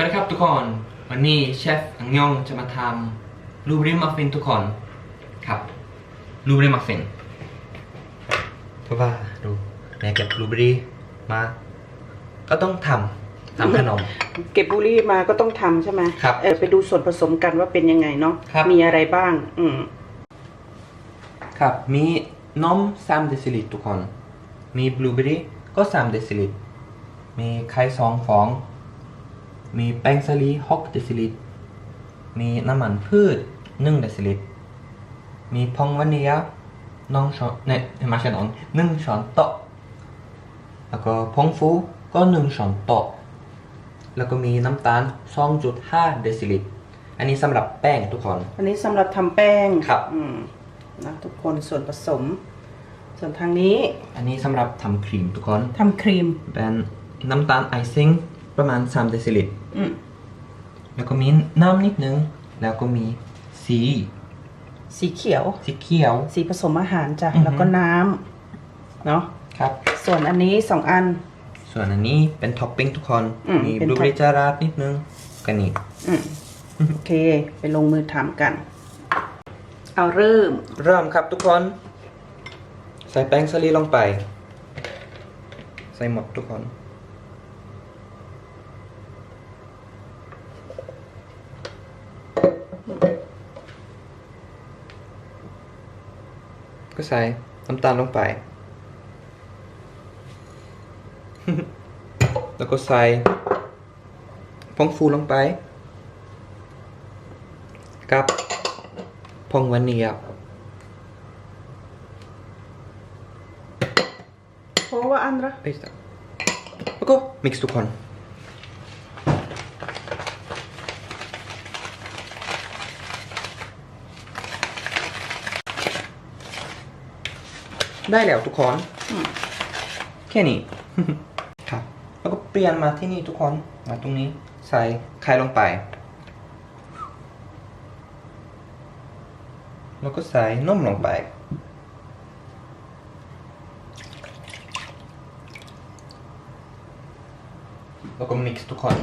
วัสดีครับทุกคน วันนี้เชฟอังยองจะมาทำลูบริมัฟฟินทุกคนครับลูบริมัฟฟินเพราะว่าดูแม่เก็บลูบริมา ก็ต้องทำทำขนม เก็บบุหรี่มาก็ต้องทำใช่ไหมครับเออไปดูส่วนผสมกันว่าเป็นยังไงเนาะครับ มีอะไรบ้าง อืมครับ มีนม3เดซิลิตรทุกคน มีบลูเบอรี่ก็3เดซิลิตรมีไข่สองฟอง มีแป้งสาลี6เดซิลิตร มีน้ำมันพืช1เดซิลิตร มีพองวานิลยาน้องช้อนเนี่ยไม่ใช่น้องหนึ่งช้อนโต๊ะแล้วก็พองฟูก็หนึ่งช้อนโต๊ะแล้วก็มีน้ำตาล 2.5 เดซิลิตร อันนี้สำหรับแป้งทุกคน อันนี้สำหรับทำแป้งครับ อืมนะทุกคนส่วนผสม ส่วนทางนี้ อันนี้สำหรับทำครีมทุกคนทำครีม เป็นน้ำตาลไอซิ่ง ประมาณ3เดซิลิตรอืมแล้วก็มีน้ำนิดนึง แล้วก็มีสี สีเขียว สีเขียว สีผสมอาหารจ้ะ อือฮึ แล้วก็น้ำเนาะ ครับ ส่วนอันนี้สองอัน ส่วนอันนี้เป็นท็อปปิ้งทุกคน อืมมีเป็นบลูเบอรี่ท็อปจาราดนิดนึงกันนี่อืมโอเค ไปลงมือทำกัน เอาเริ่ม เริ่มครับทุกคน ใส่แป้งสาลีลงไป ใส่หมดทุกคน ก็ใส่น้ำตาลลงไป แล้วก็ใส่พองฟูลงไป กับพองวานิลเพราะว่าอันละ Ahí está. แล้วก็ mix ทุกคน ได้แล้วทุกคนอืมแค่นี้ครับ แล้วก็เปลี่ยนมาที่นี่ทุกคนมาตรงนี้ใส่ไข่ลงไป แล้วก็ใส่นมลงไป แล้วก็ mix ทุกคน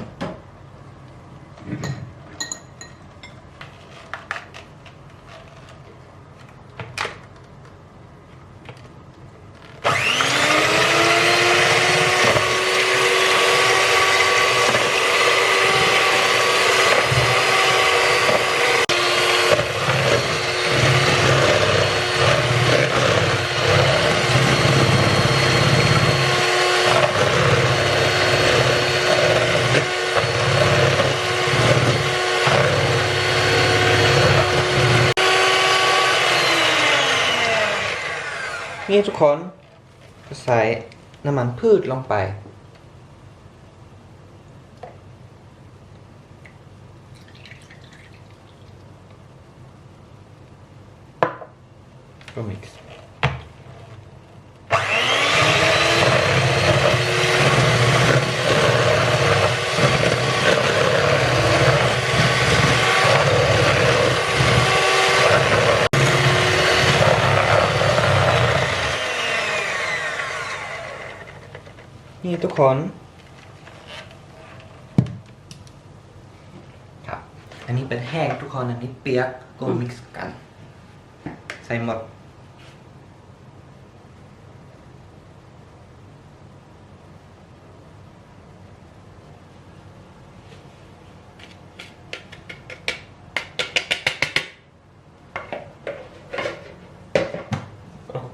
นี่ทุกคนใส่น้ำมันพืชลงไปก็ ทุกคนครับอันนี้เป็นแห้งทุกคนอันนี้เปียกก็ mix กัน ใส่หมด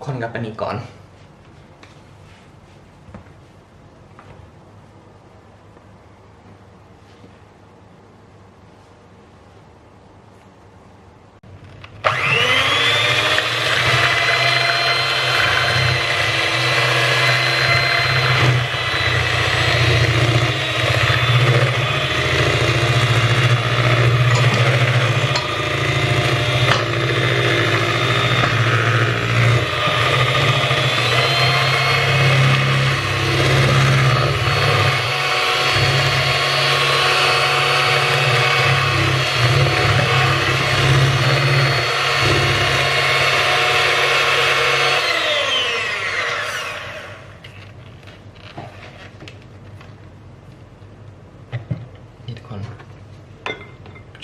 คนกับอันนี้ก่อน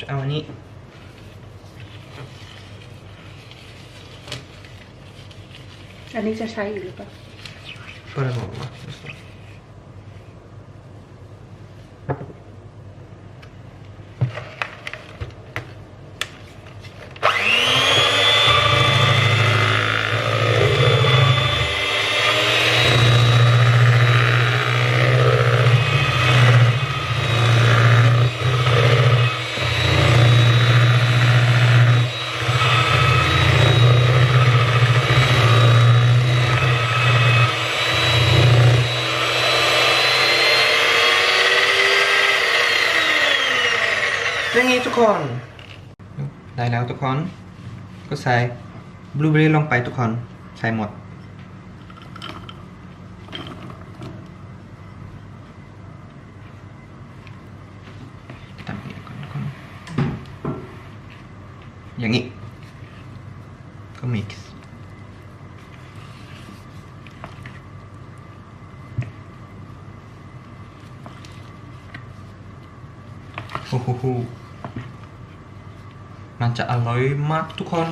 เอาอันนี้ อันนี้จะใช้อีกหรือเปล่า Bara några. Så. อย่างนี้ ทุกคน ได้แล้วทุกคน ก็ใส่บลูเบอรี่ลงไปทุกคน ใส่หมด ทำอย่างนี้ก่อนทุกคน อย่างนี้ ก็ mix โอ้โห มัน จะอร่อยมากทุกคน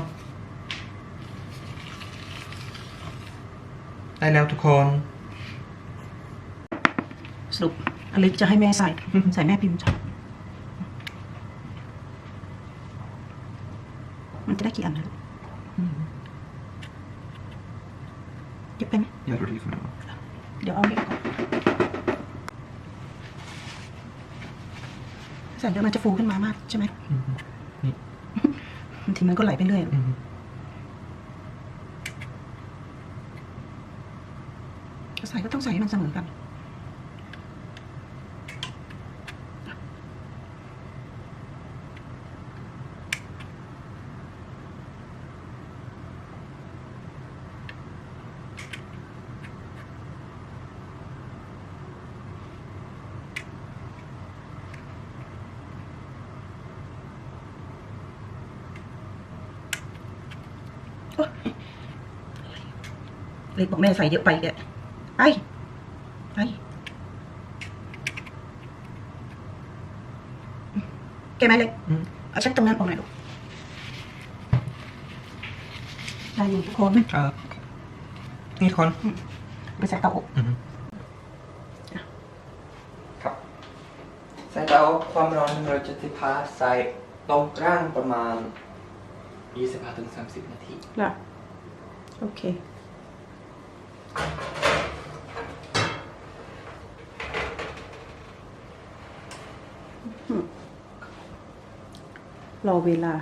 ได้แล้วทุกคน สรุปอเล็กจะให้แม่ใส่ ใส่แม่พิมพ์ชอบมันจะได้กี่อันนะลูกเก็บไปไหม Jag tror det kommer vara. เดี๋ยวเอาเล็กก่อนใส่เดี๋ยวมันจะฟูขึ้นมามากใช่ไหมนี่บางที มันก็ไหลไปเรื่อย Mm. ใส่ก็ต้องใส่ให้มันเสมอกัน เล็กบอกแม่ใส่เยอะไปแกไป ไป แกไหมเล็ก Mm. เอาเช็คตรงนั้นออกหน่อยลูกได้อยู่ทุกคนครับนี่ทุกคนไปใส่เตาอบอืมครับใส่เตาความร้อน175ใส่ตรงกลางประมาณ 25-30นาทีล่ะโอเค รอเวลา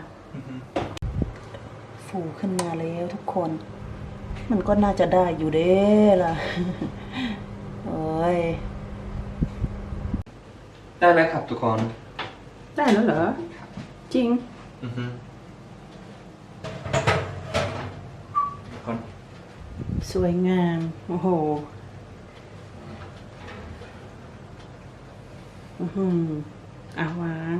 ฟูขึ้นมาแล้วทุกคน มันก็น่าจะได้อยู่เด้ล่ะ โอ้ย ได้แล้วครับทุกคน ได้แล้วเหรอ จริง อือฮึทุกคน สวยงาม โอ้โหอือหืออะวาง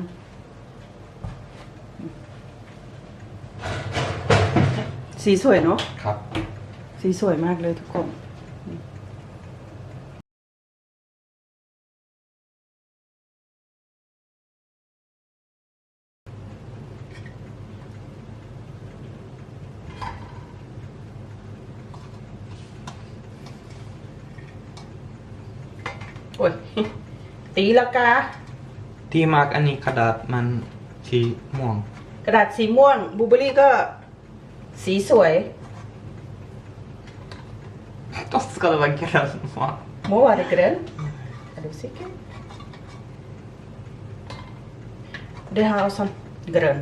สีสวยเนาะครับ สีสวยมากเลยทุกคน ตีละกา ที่มาร์กอันนี้กระดาษมันสีม่วง กระดาษสีม่วงบลูเบอร์รี่ก็ สีสวย Då ska det vara grönt va? โมว่าdet grön? Är du säker? Det har som grön.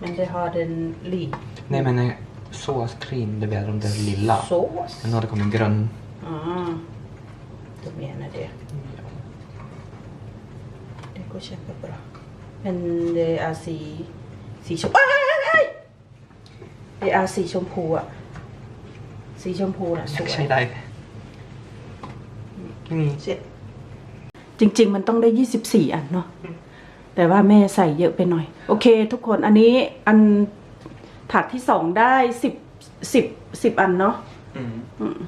Men det har den li. Nej men eh, såskrim, det är de där lilla. Sås? Men nu har det kommit grön. Ah, Du menar det. Det går jättebra. Men det är si, si chom... Aj, aj, aj, aj! Det är si ชมพูอะสีชมพูน่ะสวยใช้ได้นี่เสร็จจริง ๆ มันต้องได้ 24 อันเนาะ แต่ว่าแม่ใส่เยอะไปหน่อย โอเค ทุกคน อันนี้อันถาดที่สองได้สิบสิบสิบอันเนาะอืม อื Mm. ม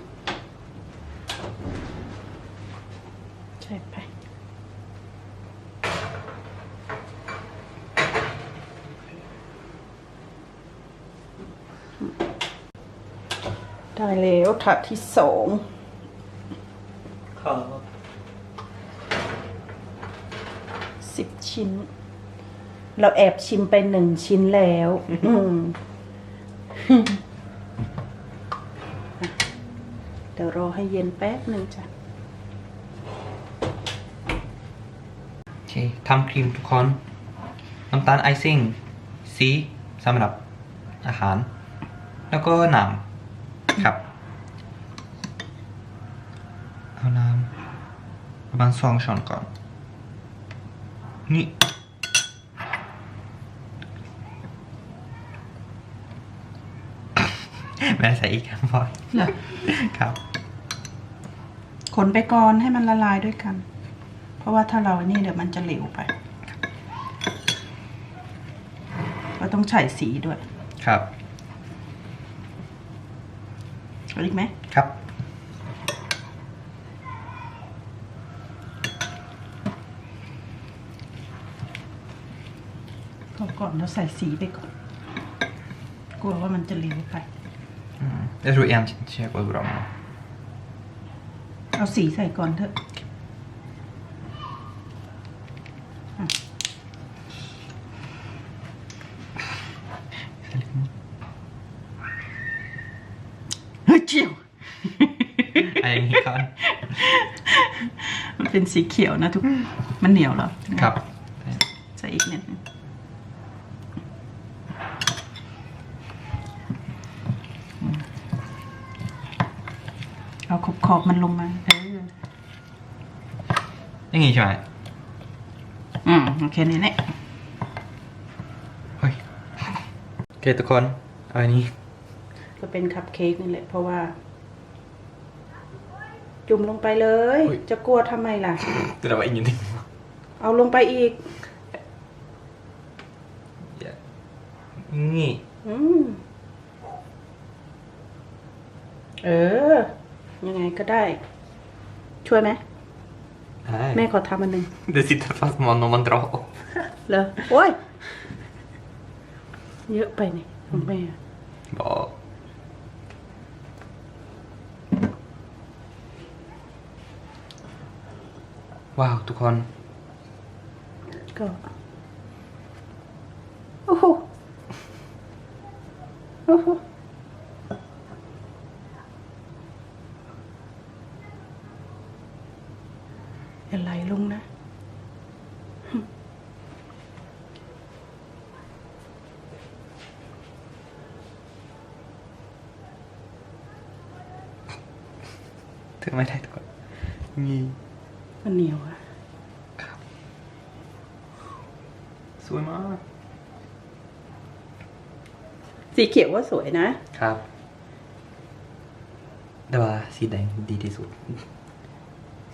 ใช่ไป โได้แล้วถาดที่สองครับสิบชิ้น เราแอบชิมไปหนึ่งชิ้นแล้ว อืมเดี๋ยวรอให้เย็นแป๊บหนึ่งจ้ะ โอเคทำครีมทุกคนน้ำตาลไอซิ่ง สีสำหรับอาหาร แล้วก็น้ำ ครับ เอาน้ำประมาณสองช้อนก่อน นี่แม่ใส่อีกครับพ่อเหรอครับ ขนไปก่อนให้มันละลายด้วยกัน เพราะว่าถ้าเรานี่เดี๋ยวมันจะเหลวไปเราต้องใส่สีด้วย ครับ เอาอีกไหมครับ ก็ก่อนเราใส่สีไปก่อน กลัวว่ามันจะเหลวไป Mm. Jag tror en käk går bra med. เอาสีใส่ก่อนเถอะอะเฮ้ยเจียว Nej, ingen kan. มันเป็นสีเขียวนะทุก มันเหนียวเหรอครับ ใส่อีกนิดนึงเอาขอบขอบๆมันลงมาเออ Ingen kör. อืมโอเคนี่แหละ Oj. Okej, ทุกคนเอาอันนี้ก็เป็นคัพเค้กนี่แหละเพราะว่า จุ่มลงไปเลย อุ๊ย จะกลัวทำไมล่ะ Det där var ingenting. เอาลงไปอีก Ja. Ni. อืมเออ ยังไงก็ได้ ช่วยไหม Nej. แม่ขอทำอันหนึ่ง Det sitter fast man om man drar upp. เหรอโอ้ย เยอะไปนี่ของแม่ Bara. Wow, ทุกคน ก็ โอ้โห โอ้โห อย่าไหลลงนะถึงไม่ได้ทุกคนนี่ มันเหนียวอะ ครับ สวยมาก สีเขียวว่าสวยนะ ครับ แต่ว่าสีแดงดีที่สุด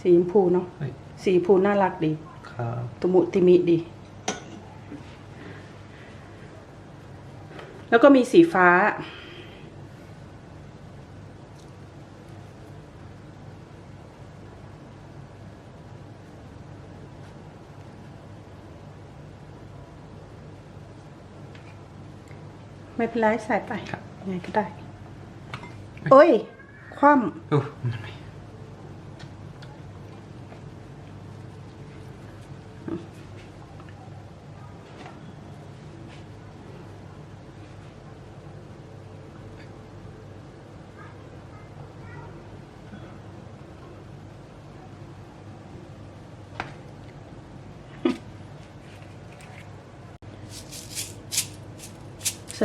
สีชมพูเนาะเฮ้ย สีชมพูน่ารักดี ครับ ตุมุติมิดี แล้วก็มีสีฟ้า ไม่เป็นไรใส่ไปครับยังไงก็ได้ โอ้ย คว่อู้มันไม่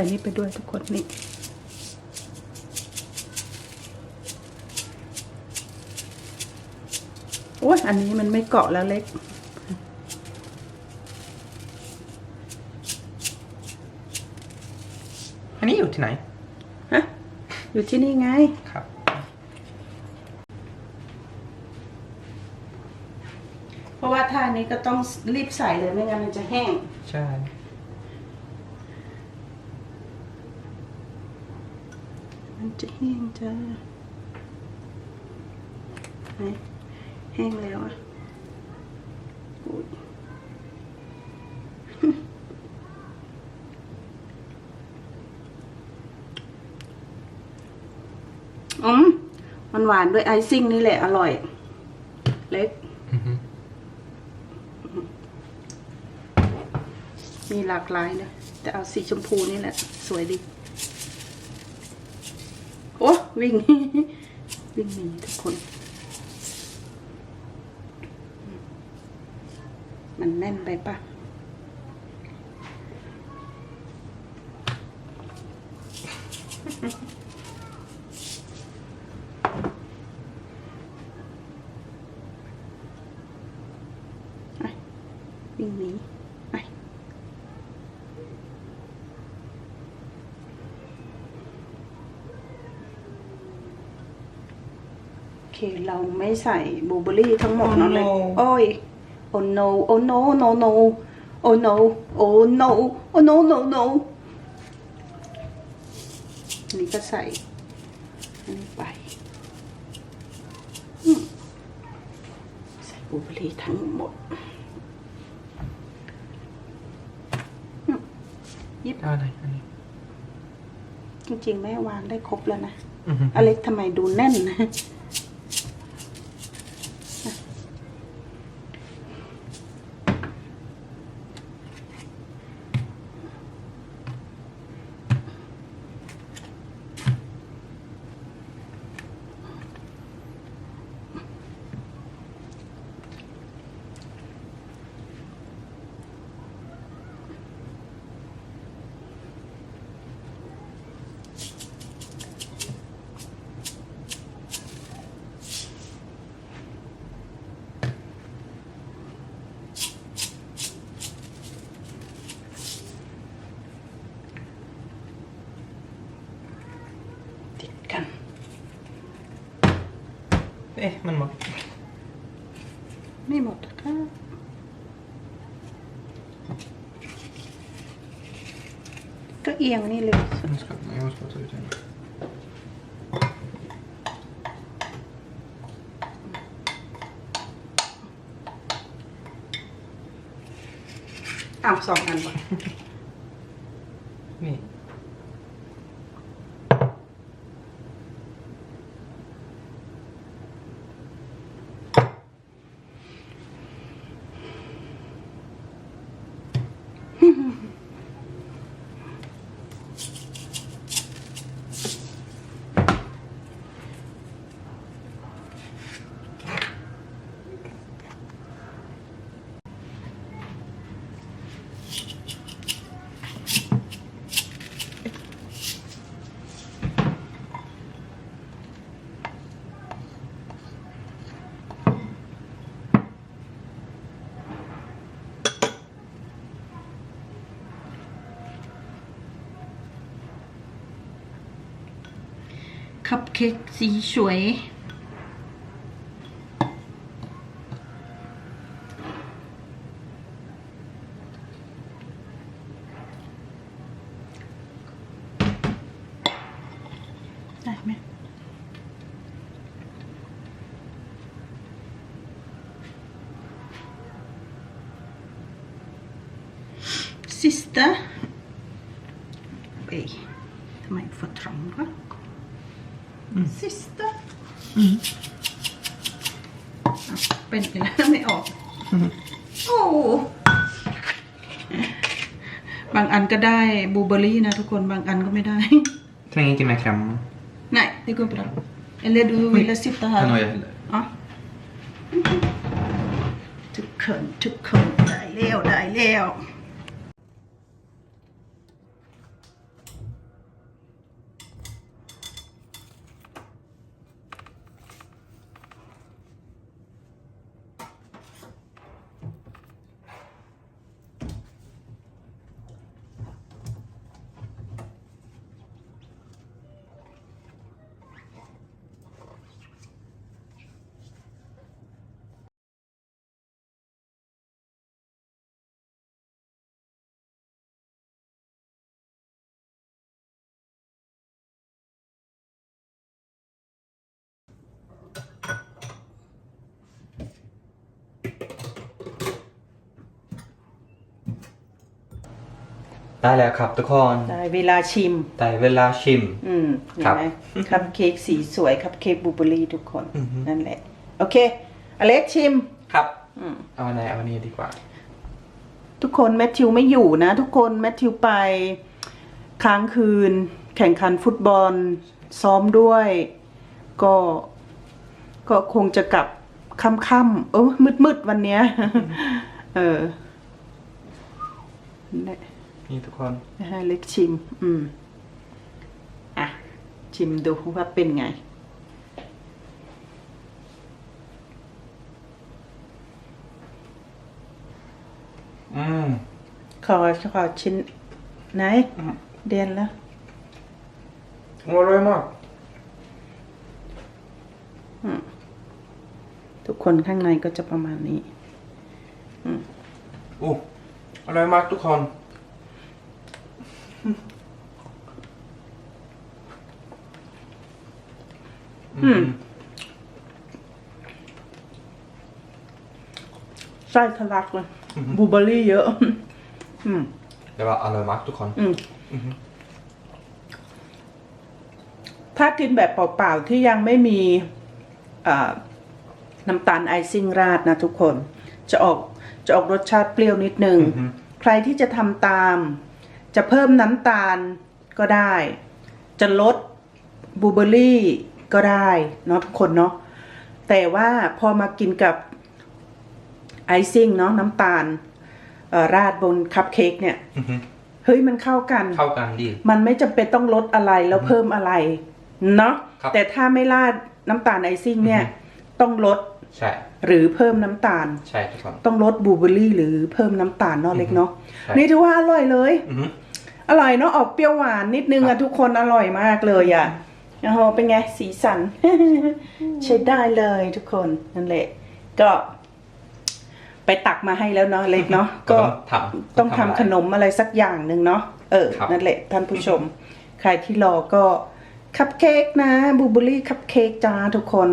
ส่นี่ไปด้วยทุกคนนี่โอ้ยอันนี้มันไม่เกาะแล้วเล็ก อันนี้อยู่ที่ไหน ฮะ อยู่ที่นี่ไง ครับ เพราะว่าท่านี้ก็ต้องรีบใส่เลยไม่งั้นมันจะแห้ง ใช่ มันจะแห้งจ้าไหนแห้งแล้วอะอุ๊ยมันหวานด้วยไอซิ่งนี่แหละอร่อย เล็ก มีหลากหลายนะแต่เอาสีชมพูนี่แหละ สวยดีโอ้ วิ่ง วิ่งหนีทุกคน มันแน่นไปปะไปวิ่งหนีไป โอ เคเราไม่ใส่บลูเบอร์รี่ทั้งหมด Oh เนาะเลย no โอ้ย oh no oh no no no oh no oh no oh no no no อันนี้ก็ใส่อันนี้ไปอืมใส่บลูเบอร์รี่ทั้งหมดอืมยิบอะไรอันนี้จริงๆ แม่วางได้ครบแล้วนะอือฮึอเล็กทำไมดูแน่นนะ เอ๊ะ มันหมด ไม่หมดนะคะก็เอียงนี่เลย Jag ska, jag måste bara ta ut den. อ้าวสองอันก่อนนี่ คัพเค้กสีสวย ได้ไหมซิสเตอร์เอ้ยทำไมฟดตรงวะ Sista. อะเป็นอีกแล้วไม่ออก โอ้ บางอันก็ได้บลูเบอร์รี่นะทุกคนบางอันก็ไม่ได้ Tränger inte med kräm. Nej, det går bra. Eller du ville sitta här? Den har jag heller. Ja. ทุกคนทุกคนได้แล้วได้แล้ว ได้แล้วครับทุกคนได้เวลาชิมได้เวลาชิม อืมเห็นครับไหมคัพเค้กสีสวยคัพเค้กบลูเบอร์รี่ทุกคนอือฮึนั่นแหละ โอเค อเล็กชิมครับอืมเอาอันไหนเอาอันนี้ดีกว่า ทุกคนแมทธิวไม่อยู่นะ ทุกคนแมทธิวไปค้างคืน แข่งขันฟุตบอลซ้อมด้วย ก็ก็คงจะกลับค่ำๆเออมืดๆวันเนี้ย เออ นั่นแหละนี่ทุกคนให้เล็กชิม อืม อะ ชิมดูว่าเป็นไง อืม ขอขอชิ้นไหน เดียนแล้วอร่อยมากทุกคนข้างในก็จะประมาณนี้อู้อร่อยมากทุกคน อืม ไส้ทะลักเลยบลูเบอร์รี่เยอะ อืม แต่ว่าอร่อยมากทุกคน อืมถ้ากินแบบเปล่าๆ ที่ยังไม่มีอ่าน้ำตาลไอซิ่งราดนะทุกคน จะออกจะออกรสชาติเปรี้ยวนิดนึง อือฮึ ใครที่จะทำตาม จะเพิ่มน้ำตาลก็ได้ จะลดบลูเบอร์รี่ก็ได้เนาะทุกคนเนาะแต่ว่าพอมากินกับไอซิ่งเนาะน้ำตาลเอ่อราดบนคัพเค้กเนี่ยอือฮึเฮ้ยมันเข้ากัน เข้ากันดี มันไม่จำเป็นต้องลดอะไรแล้วเพิ่มอะไร เนาะครับแต่ถ้าไม่ราดน้ำตาลไอซิ่งเนี่ยอือฮึต้องลดใช่ หรือเพิ่มน้ำตาล ใช่ทุกคนต้องลดบลูเบอร์รี่หรือเพิ่มน้ำตาลเนาะเล็กเนาะใช่นี่ถือว่าอร่อยเลยอือฮึอร่อยเนาะออกเปรี้ยวหวานนิดนึงครัอะบทุกคนอร่อยมากเลยอะโอ้โหเป็นไงสีสัน ใช้ได้เลยทุกคนนั่นแหละ ก็ ไปตักมาให้แล้วเนาะเล็กเนาะก็ต้องทำต้องทำขนมอะไรสักอย่างหนึ่งเนาะเออครับนั่นแหละท่านผู้ชม ใครที่รอก็คัพเค้กนะบลูเบอร์รี่คัพเค้กจ้าทุกคน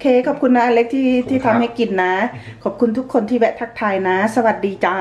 เคกขอบคุณนะอเล็กที่ที่ทำให้กินนะ ขอบคุณทุกคนที่แวะทักทายนะ สวัสดีจ้า